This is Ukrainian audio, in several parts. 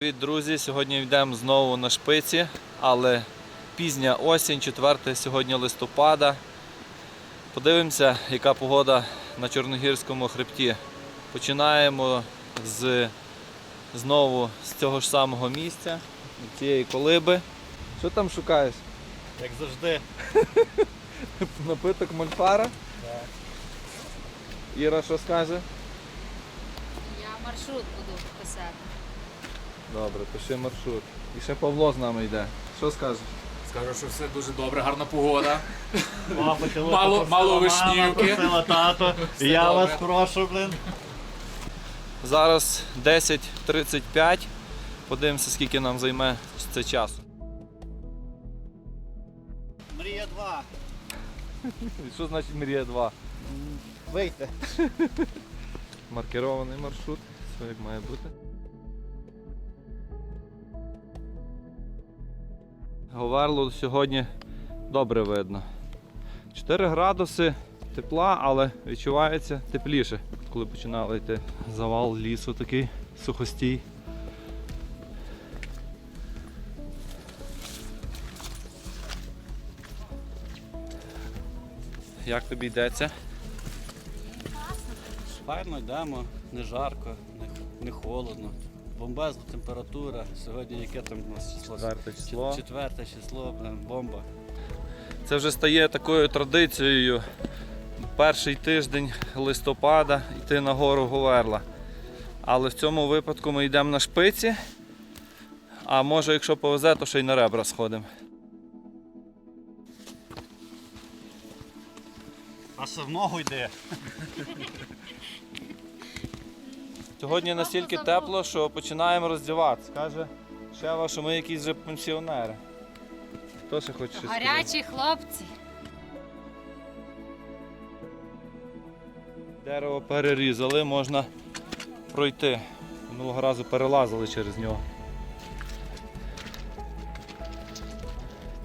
Привіт, друзі! Сьогодні йдемо знову на шпиці, але пізня осінь, 4 сьогодні листопада. Подивимося, яка погода на Чорногірському хребті. Починаємо з, знову з цього ж самого місця, з цієї колиби. Що там шукаєш? Як завжди. Напиток мольфара? Іра що скаже? Я маршрут буду писати. Добре, пиши маршрут. І ще Павло з нами йде. Що скажеш? Скажу, що все дуже добре, гарна погода. Мало- мало вишнівки. тато. Я добре. вас прошу, блин. Зараз 10.35. Подивимося, скільки нам займе це часу. Мрія 2. Що значить Мрія 2? Вийти. Маркерований маршрут, все як має бути. Говерло сьогодні добре видно. 4 градуси тепла, але відчувається тепліше, коли починали йти завал лісу такий сухостій. Як тобі йдеться? Файно йдемо, не жарко, не, не холодно. Бомбезна температура. Сьогодні яке там у нас число? Четверте число. Четверте число, блин, бомба. Це вже стає такою традицією. Перший тиждень листопада йти на гору Говерла. Але в цьому випадку ми йдемо на шпиці. А може, якщо повезе, то ще й на ребра сходимо. А все в ногу йде. Сьогодні настільки тепло, що починаємо роздіватися. Каже Шева, що ми якісь вже пенсіонери. Хто ще хоче щось сказати? Гарячі хлопці. Дерево перерізали, можна пройти. Минулого разу перелазили через нього.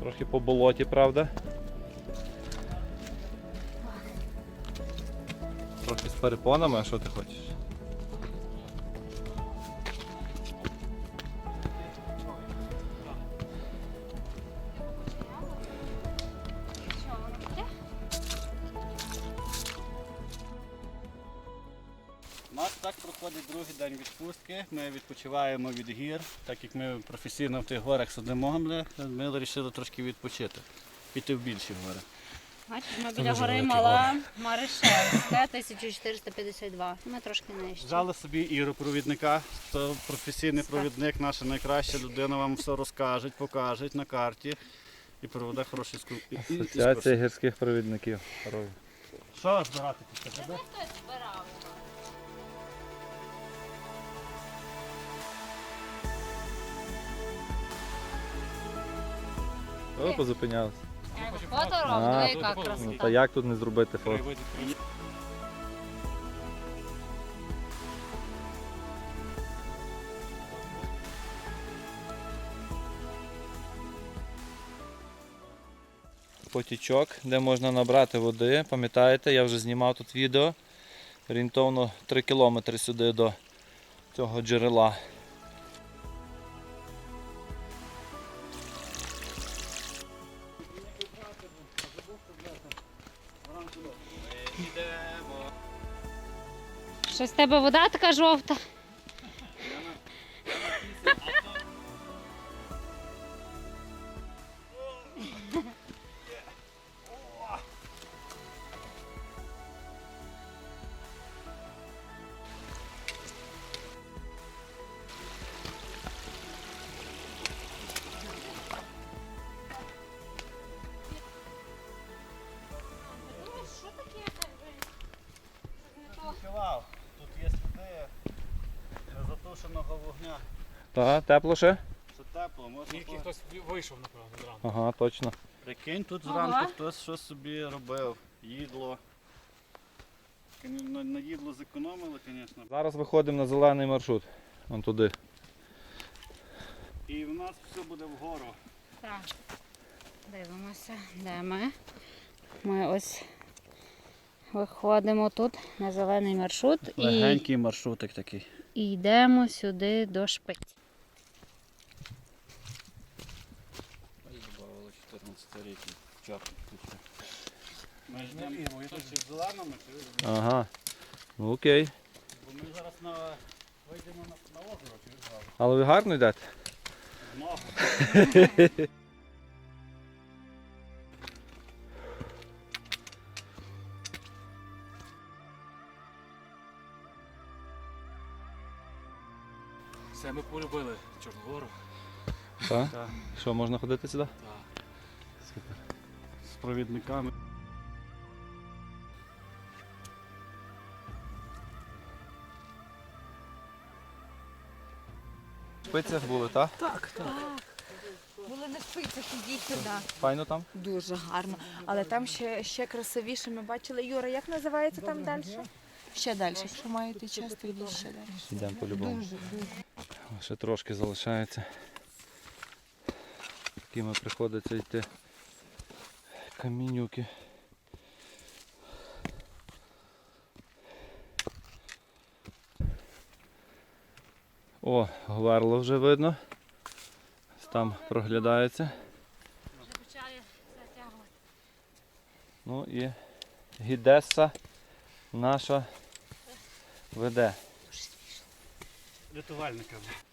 Трохи по болоті, правда? Трохи з перепонами, а що ти хочеш? Проходить другий день відпустки. Ми відпочиваємо від гір, так як ми професійно в тих горах сидимо, ми ми вирішили трошки відпочити. Піти в більші гори. Бачиш, ми біля гори мала Маришевська, 1452. Ми трошки нижче. Взяли собі Іру провідника, то професійний провідник, наша найкраща людина, вам все розкаже, покаже на карті і проведе хороший скуп. і- і- і Асоціація гірських провідників. Що збирати після тебе? Хтось збирав. О, позупинялися. Йому фото А, роблю, диви, яка Ну, красота. та як тут не зробити фото? Потічок, де можна набрати води. Пам'ятаєте, я вже знімав тут відео. Орієнтовно 3 кілометри сюди до цього джерела. Тебе вода така жовта? Вогня. Тепло ще? Це тепло, можна Тільки хтось вийшов, напевно, зранку. Ага, точно. Прикинь, тут Ага. зранку хтось щось собі робив. Їдло. На, на їдло зекономили, звісно. Зараз виходимо на зелений маршрут. Вон туди. І в нас все буде вгору. Так. Дивимося, де ми. Ми ось виходимо тут на зелений маршрут і, Легенький маршрутик такий і йдемо сюди до шпиці. Добавили 14-річні чапки. Ми ж не ну, Ага. Ну, окей. Бо ми зараз на... вийдемо на, на озеро, чи Але ви гарно йдете? Змагу. Все, ми полюбили Чорногору. Так. Так. Що, можна ходити сюди? Так. З провідниками. В шпицях були, так? Були на шпицях, ідіть туди. Файно там? Дуже гарно. Але там ще, ще красивіше. Ми бачили, Юра, як називається там далі? Ще далі. Якщо маєте час, то йдіть ще далі. Йдемо по-любому. Дуже, дуже. Ще трошки залишається. Такими приходиться йти камінюки. О, говерло вже видно. Там проглядається. Вже почає затягувати. Ну і гідеса наша веде. Рятувальниками.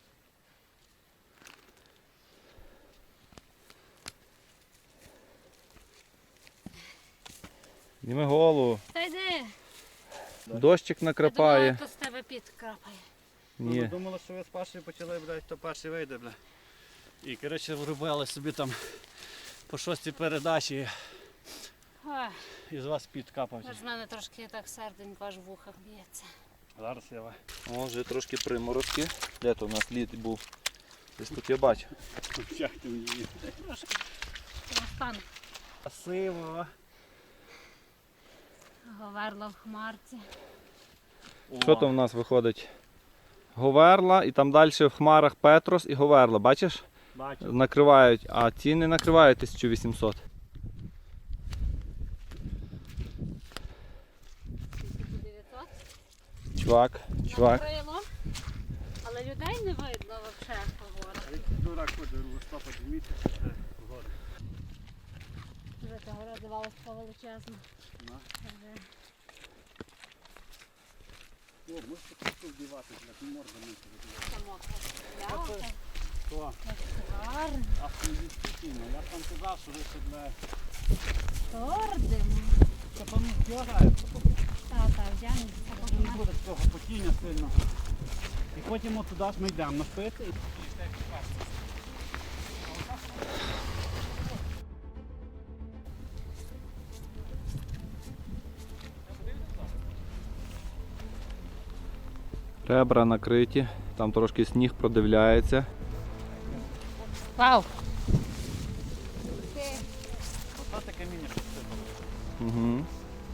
Зніми голову. Та йди. Дощик Я накрапає. думала, то з тебе під крапає. Ми Ні. думали, що ви з першої почали, блядь, то перший вийде, бля. І, коротше, вробили собі там по шостій передачі Ой, і з вас під капав. аж в мене трошки так серденько аж в ухах б'ється. Зараз я вас. О, вже трошки приморозки. Де то у нас лід був? Десь тут я бачу. Мені. Розтан Красиво. Говерло в хмарці. Що там в нас виходить? Говерла і там далі в хмарах Петрос і Говерла. Бачиш? Бачу. Накривають, а ці не накривають 1800. Скільки 900? Чувак, чувак. Накрило. Але людей не видно взагалі по горах. А який дурак ходить в листопаді місяць, це погода. Вже та гора здавалась така величезна. О, можете просто вдівати, блядь, морда не само. Яка Що? гарна. А ти дійсно, я там казав, що ви ще, Тордимо. це там вдягає, Та, та, вдягнеться. не буде цього потіння сильного. І потім от туди ж ми йдемо на шпиці. Ребра накриті, там трошки сніг продивляється. Вау! Оце таке каміння. Угу.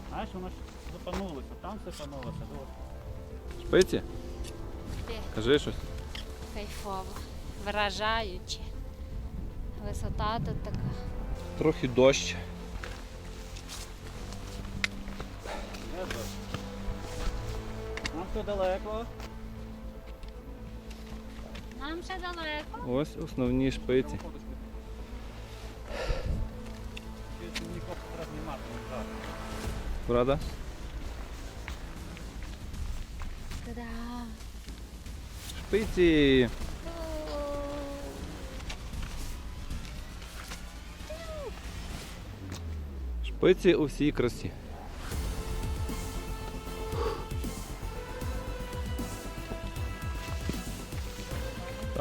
Знаєш, воно ж запанулося, там сипанулося. От. Шпиці? Кажи щось. Кайфово. Вражаюче. Висота тут така. Трохи дощ. Нам все далеко. Нам ще далеко. Ось основні шпиці. Правда? Та-да. Шпиці. Шпиці у всій красі.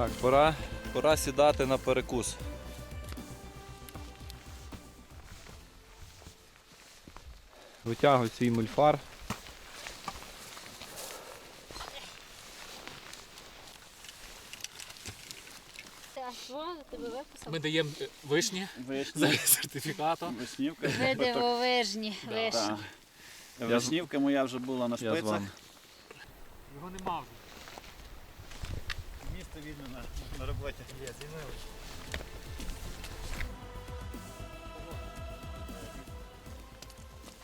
Так, пора, пора сідати на перекус. Витягуй свій мульфар. Ми даємо е, вишні Вишні. за сертифікатом. Вишнівка. Ви дивовижні. Да. Вишні. Так. Вишнівка моя вже була на Я з шпицях. вами. Його нема вже. Місце видно на, на роботі. Є, звільнили.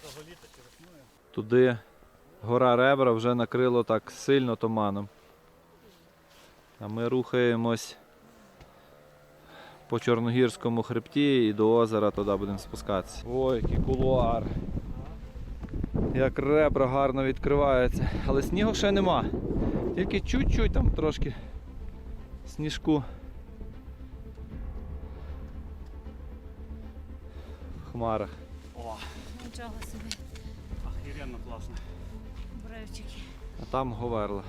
Того літа чи. Туди гора ребра вже накрило так сильно туманом. А ми рухаємось по Чорногірському хребті і до озера туди будемо спускатися. Ой, який кулуар. Як ребра гарно відкриваються. Але снігу ще нема. Тільки чуть-чуть там трошки сніжку. В хмарах. О, Нічого собі, охеренно класно. бривчики. А там говерла.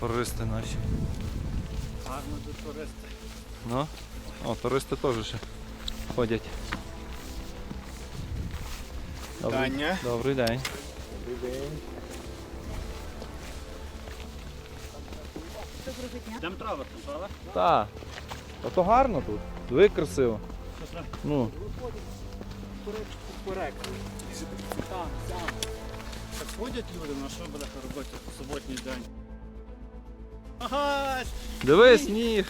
Туристи наші. Гарно тут туристи. Ну, о, туристи теж ще ходять. Добрий, Таня. добрий день. Доброго дня. Йдемо траверсом, правда? Так. А то гарно тут. Диви красиво. Ну, Вперед. Там, там. Так ходять люди, на що буде робити в суботній день? Ага, диви сніг.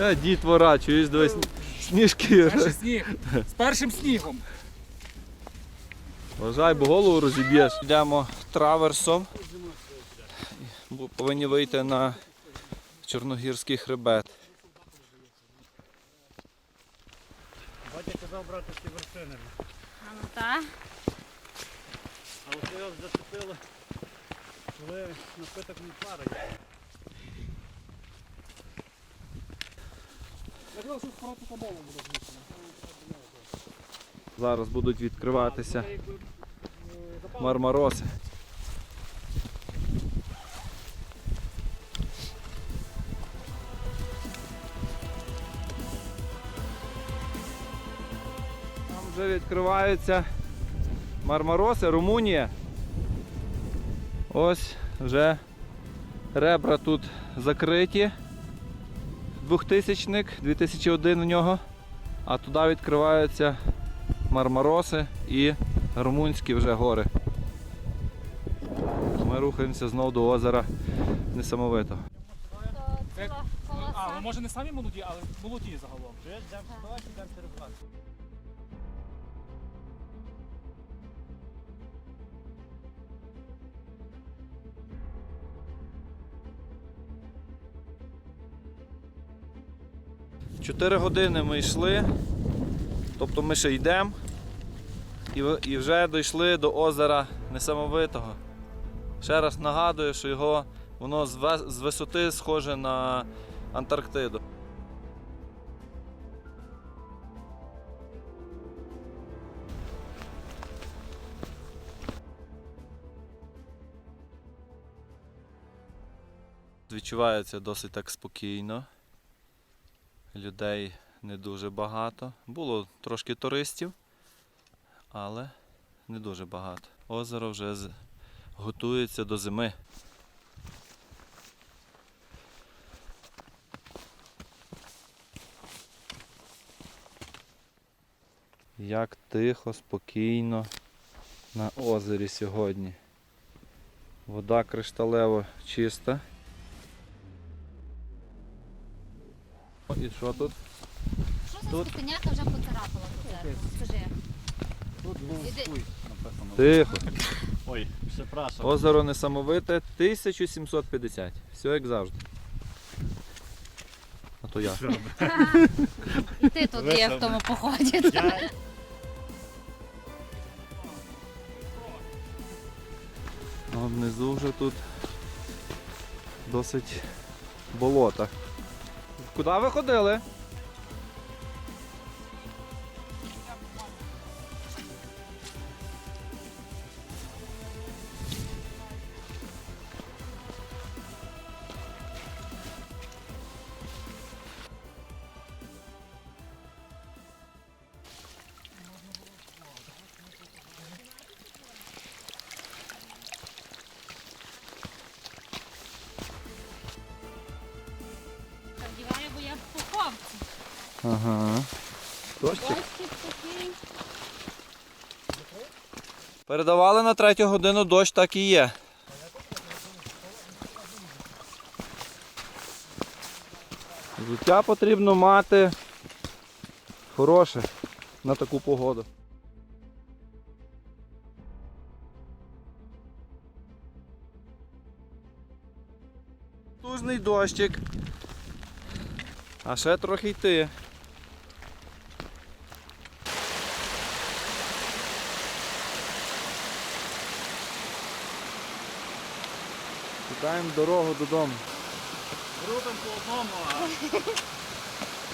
Е, дітвора, чуєш, дивись, сніжки. Перший сніг. З першим снігом. Вважай, бо голову розіб'єш. Йдемо траверсом. Бо Повинні вийти на Чорногірський хребет. Батя казав брати ці вершини. А ну та. А от його зацепило, коли напиток не парить. Я що скоро тут мову буде змішано. Зараз будуть відкриватися мармароси. Там вже відкриваються мармароси, Румунія. Ось вже ребра тут закриті. Двохтисячник, 2001 у нього. А туди відкриваються Мармароси і Румунські вже гори. Ми рухаємося знову до озера Несамовитого. То Це- А, ну може не самі молоді, але молоді загалом. Чотири години ми йшли, тобто ми ще йдемо і, вже дійшли до озера Несамовитого. Ще раз нагадую, що його воно з висоти схоже на Антарктиду. Відчувається досить так спокійно. Людей не дуже багато. Було трошки туристів, але не дуже багато. Озеро вже готується до зими. Як тихо, спокійно на озері сьогодні. Вода кришталево чиста. І що тут? Що за вже поцарапала тут зеркало? Скажи. Тут був Іди. написано. Тихо. Ой, прzepraszam. Озеро несамовите 1750. Все як завжди. А то я. І ти тут є в тому поході. Я А внизу вже тут досить болота. Куди ви ходили? Ага. Дощик. Передавали на третю годину дощ, так і є. Взуття потрібно мати хороше на таку погоду. Лужний дощик. А ще трохи йти. Шукаємо дорогу додому. Робимо по одному, а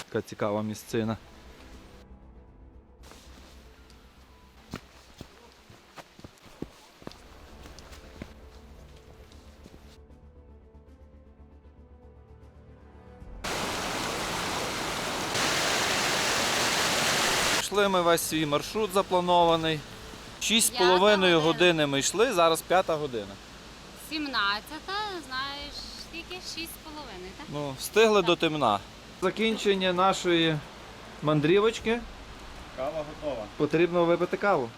Така цікава місцина. Йшли ми весь свій маршрут запланований. Шість з половиною години ми йшли, зараз п'ята година. 17, знаєш, тільки 6,5, так? Ну, встигли до темна. Закінчення нашої мандрівочки кава готова. потрібно випити каву.